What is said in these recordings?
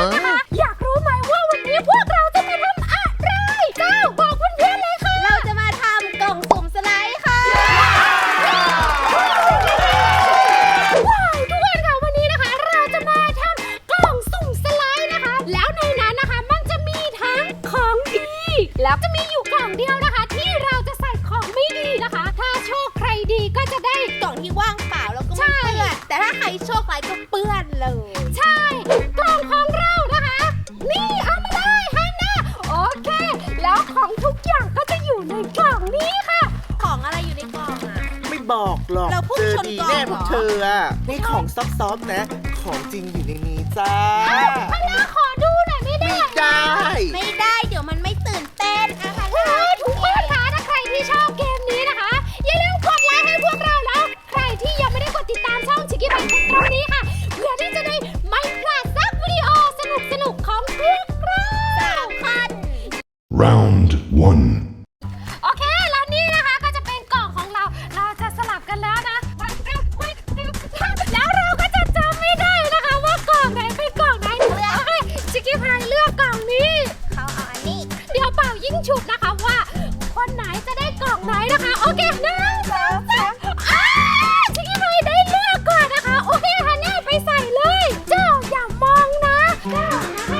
อนๆคะอยากรู้ไหมว่าวันนี้พวกเราจะมาทำอะไรเจ้าบอกเพื่อนๆเลยค่ะ เราจะมาทำกล่องสุ่มสไลด์ค่ะว้าวทุกคนค่ะวันนี้นะคะ เราจะมาทำกล่องสุ่มสไลด์นะคะ แล้วในนั้นนะคะมันจะมีทั้งของดี แล้วจะมีอยู่กล่องเดียวนะคะ ที่เราจะใส่ของไม่ดีนะคะ ถ้าโชคใครดีก็จะได้ กล่องที่ว่างเปล่าแล้วก็ไม่เปื้อนแต่ถ้าใครโชคร้ายก็เปื้อนเลย ใช่ เธออะนี่ของซอฟๆนะ ของจริงอยู่ในนี้จ้า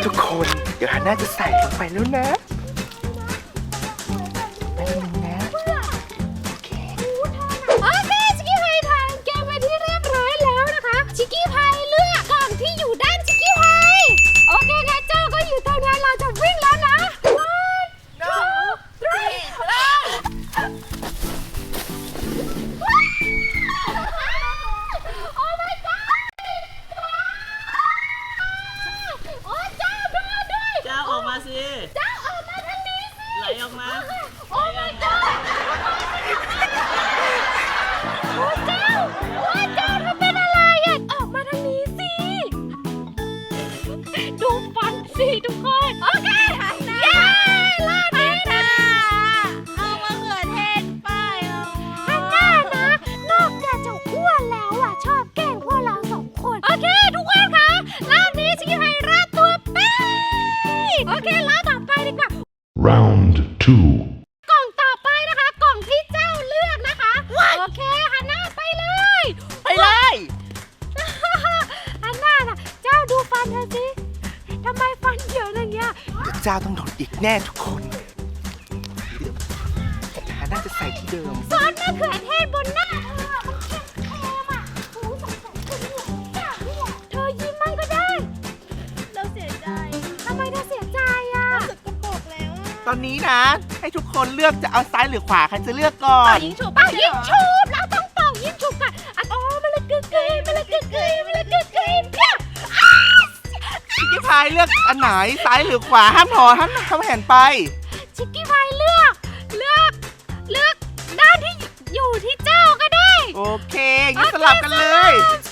ทุกคน เดี๋ยวฮันน่าจะใส่ลงไปแล้วนะ ทุกคน เจ้าต้องโดนอีกแน่ทุกคนกระน่าจะใส่ที่เดิม ซอนมะเขือเทศบนหน้าเธอเธอยิ้มมั่งก็ได้ เราเสียใจทำไมเธอเสียใจอะรู้สึกระโปงแล้ตอนนี้นะ ให้ทุกคนเลือกจะเอาซ้ายหรือขวา ใครจะเลือกก่อเป่าน ยิงชูบเป่ายิงชูบแล้ต้องเป่ายิงชูบกันอ๋อมันละกึกกึยมันละกึกกยมันละกึกายเลือกอันไหนซ้ายหรือขวาห้ามถอห้ามทำแผนไป ชิคกี้พายเลือก เลือก เลือกด้านที่อยู่ที่เจ้าก็ได้ โอเคงั้นสลับกันเลย ส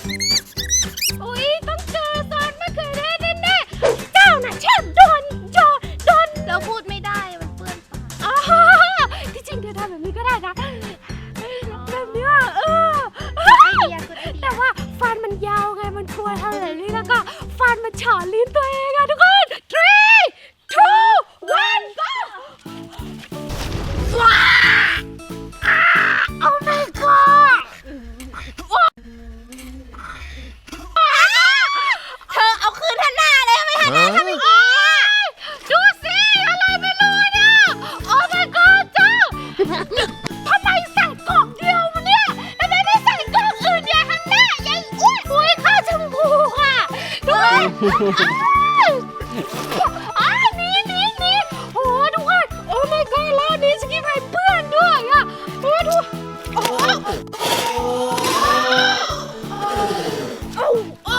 อ้านี่นี่นี่โอ้ทุกคนโอ้ my god รอบนี้สกิปเพื่อนด้วยอะเอดูโอ้โอ้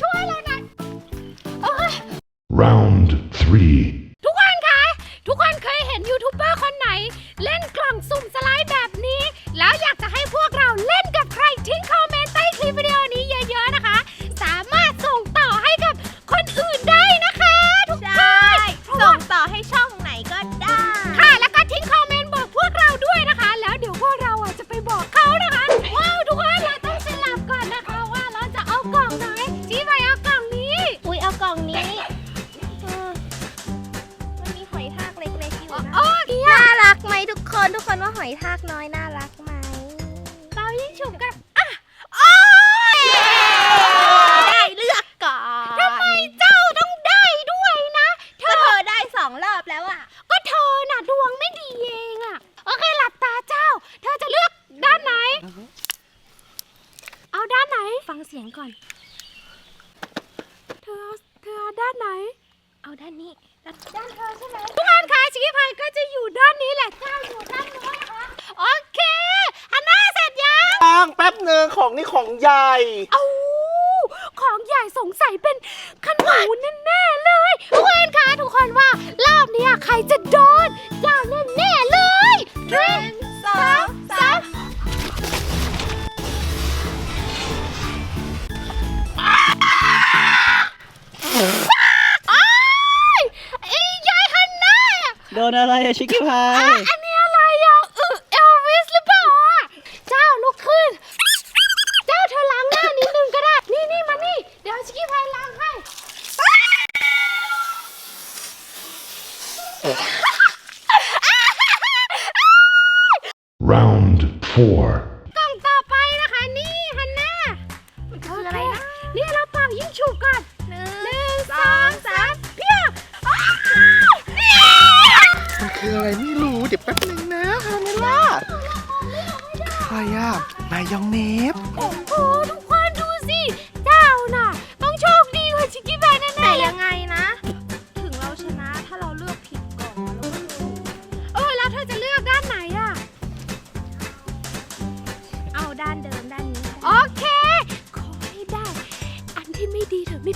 ช่วยเราหน่อย Round three. ทุกคนคะ ทุกคนเคยเห็นยูทูบเบอร์คนไหน เล่นกล่องสุ่มสไลด์แบบ คนว่าหอยทากน้อยน่ารักมาก นี่ของใหญ่เอาของใหญ่สงสัยเป็นขนูแน่ๆเลยทุกคนคะทุกคนว่ารอบเนี้ยใครจะโดนอย่างแน่ๆเลยหนึ่งสองสามอ้ายไอ้ยายฮันน่าโดนอะไรอะชิคกี้พาอะย อันนี้อะไรอะเออเอลวิสหรือเปล่าอะเจ้าลุกขึ้น เจ้าเธอล้างหน้านิดนึงก็ได้ นี่นี่มานี่ เดี๋ยวชิคกี้พายล้างให้ Round 4. กล่องต่อไปนะคะ นี่ฮันน่ามันคืออะไรนะนี่เราเป่ายิ่งฉุกก่อนหนึ่งหนึ่งสองสามเพียงอ้าวมันคืออะไรไม่รู้ เดี๋ยวแป๊บนึงนะฮาเมล่าใครอะนายยองเนฟ โอ้โห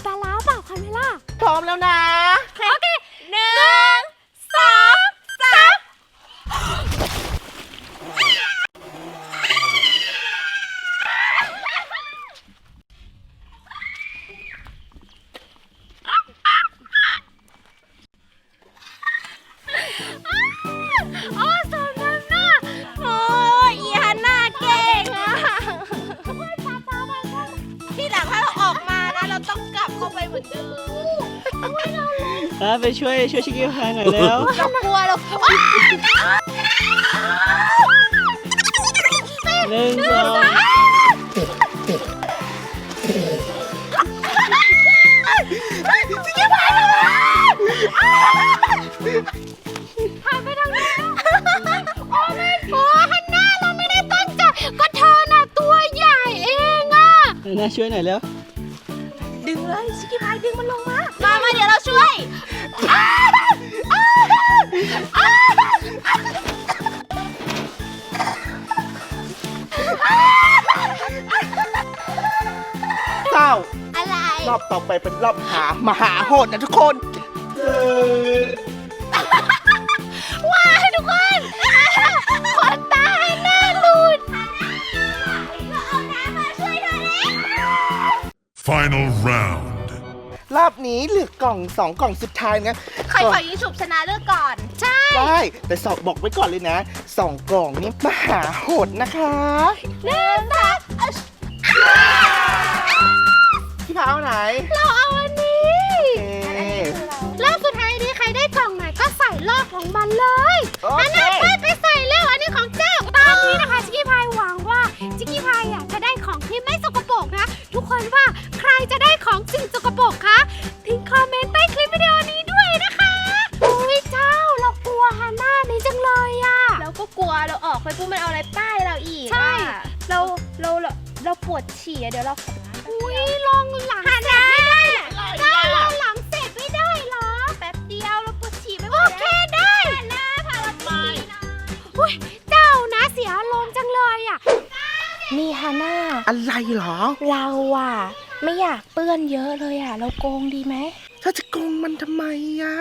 ดีเถอะมีปลาล้าเปล่าคะเมล่า พร้อมแล้วนะ ไปช่วยช่วยชิคกี้พายหน่อยแล้วเรากลัวเราหนึ่งสองหายไปทางไหนแล้วโอ้แม่โอ้ฮันน่าเราไม่ได้ตั้งใจก็เธอน่ะตัวใหญ่เองอะน่าช่วยหน่อยแล้ว ดึงเลยชิคกี้พายดึงมันลงมา มามาเดี๋ยวเราช่วย รอบหามหาโหดนะทุกคน ว้ายทุกคนขนตาฮันน่าหลุดเอาน้ำมาช่วยเธอแล้ว Final round. รอบนี้เหลือกล่องสองกล่องสุดท้ายนะใครปล่อยยิงฉุบชนะเลือกก่อน ใช่ ได้แต่สอบบอกไว้ก่อนเลยนะสองกล่องนี้มหาโหดนะคะหนึ่งสองพี่พาเอาไหน เราเอา ออันเคนั้นไปไปใส่เร็วอันนี้ของเจ้าตอนนี้นะคะชิคกี้พายหวังว่าชิคกี้พายอะจะได้ของที่ไม่สกปรกนะ ทุกคนว่าใครจะได้ของสิ่งสกปรกคะทิ้งคอมเมนต์ใต้คลิปวิดีโอนี้ด้วยนะคะโอ้ยเจ้าเรากลัวฮันน่านี้จังเลยอะเราก็กลัวเราออกไปปุ๊บมันเอาอะไรป้ายเราอีกใช่อะเราเราเราเราปวดฉี่อะเดี๋ยวเราขอน้ำแป๊บอุ้ยเดียวลองหลังเสร็จไม่ได้ นี่ฮาน่าอะไรเหรอ เราอะไม่อยากเปื้อนเยอะเลยอะเราโกงดีไหมเธอจะโกงมันทำไมอะ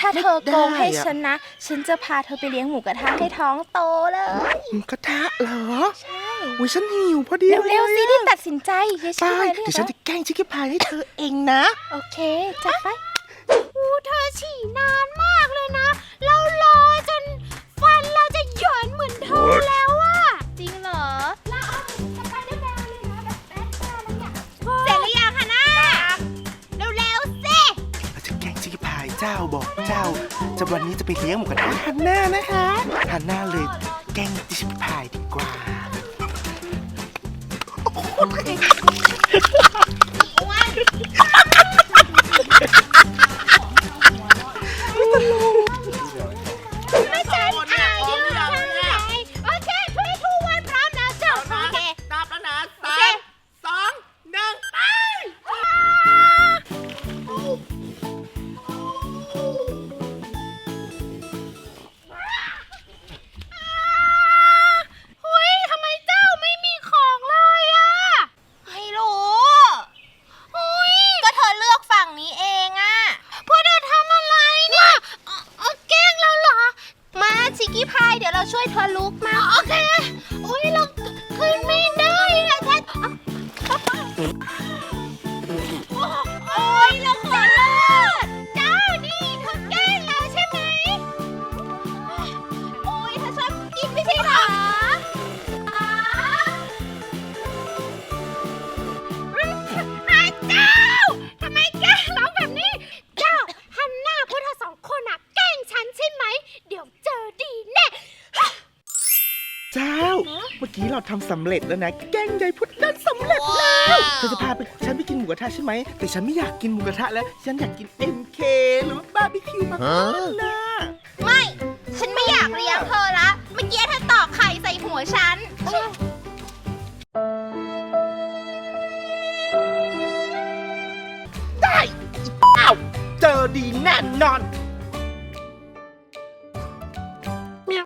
ถ้าเธอโกงให้ได้อะฉันนะ ฉันจะพาเธอไปเลี้ยงหมูกระทะให้ท้องโตเลยหมูกระทะเหรอ ใช่อุ้ยฉันหิวพอดีเร็วๆสิลรียบอะตัดสินใจเดี๋ยวฉัไปนไปเรียเดี๋ยวกฉันนะจะแกล้งชิคกี้พายให้เธอเองนะ โอเคจัดไปอู้เธอฉี่นานมาก เจ้าบอกเจ้าจะวันนี้จะไปเลี้ยงหมูกระทะฮันน่านะคะฮันน่าเลยแกล้งชิคกี้พายดีกว่าไม่ เมื่อกี้เราทำสำเร็จแล้วนะ แกล้งยายพุทธนั่นสำเร็จแล้วเธอจะพาไปฉันไปกินหมูกระทะใช่ไหม แต่ฉันไม่อยากกินหมูกระทะแล้ว ฉันอยากกิน MK หรือบาร์บีคิวมากกว่านั้นนะไม่ ฉันไม่อยากเลี้ยงเธอละ เมื่อกี้เธอตอกไข่ใส่หัวฉันได้อีเอ้าเจอดีแน่นอน